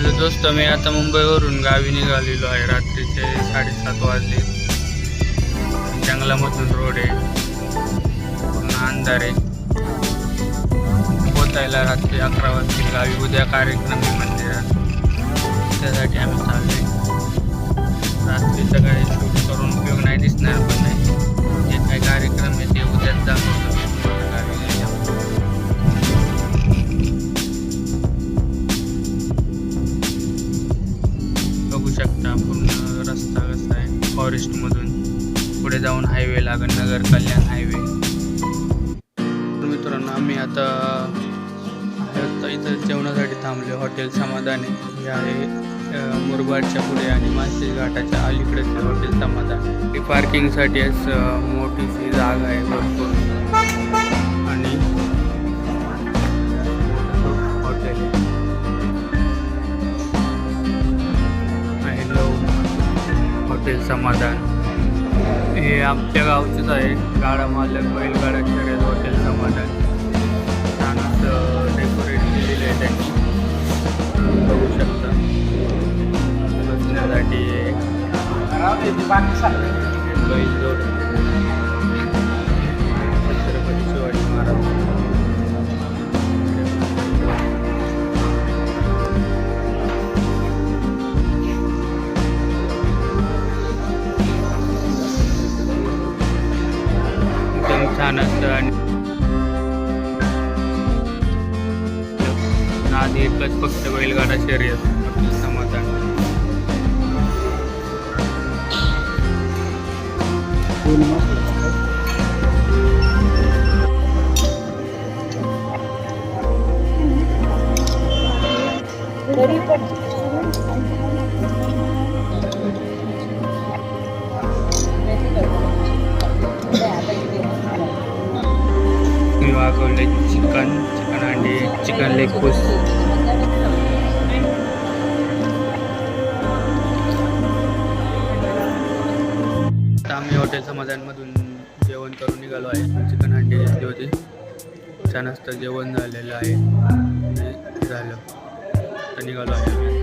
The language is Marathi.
हॅलो दोस्त मी आता मुंबईवरून गावी निघालेलो आहे. रात्रीचे साडेसात वाजले. जंगलामधून रोड आहे. पुन्हा अंधार आहे. पोचायला रात्री अकरा वाजतील. गावी उद्या कार्यक्रम आहे मंदिरात बघू शकता पूर्ण रस्ता कसा आहे. फॉरेस्टमधून पुढे जाऊन हायवे लागेल नगर कल्याण हायवे मित्रांनो आम्ही आता आता इथं जेवणासाठी थांबले हॉटेल समाधानी हे आहे मुरबाडच्या पुढे आणि मासे घाटाच्या अलीकडेच हॉटेल समाधान ही पार्किंगसाठी असं मोठीशी जागा आहे भरपूर. असेल समाधान. हे आमच्या गावचंच आहे. गाडा मालक बैलगाडा शर्यत हॉटेल समाधान. छान असं डेकोरेट केलेलं आहे त्यांनी. बघू शकता. बसण्यासाठी. बैल जोड छान असतं आणि आधी एकच फक्त बैलगाडा शर्यत. आपलं समाधान मी दाखवले चिकन चिकन अंडी चिकन लेग पीस आता आम्ही हॉटेल समाधानमधून जेवण करून निघालो आहे. चिकन अंडी घेतली होती. छान असतं जेवण झालेलं आहे. झालं. तर निघालो आहे आम्ही.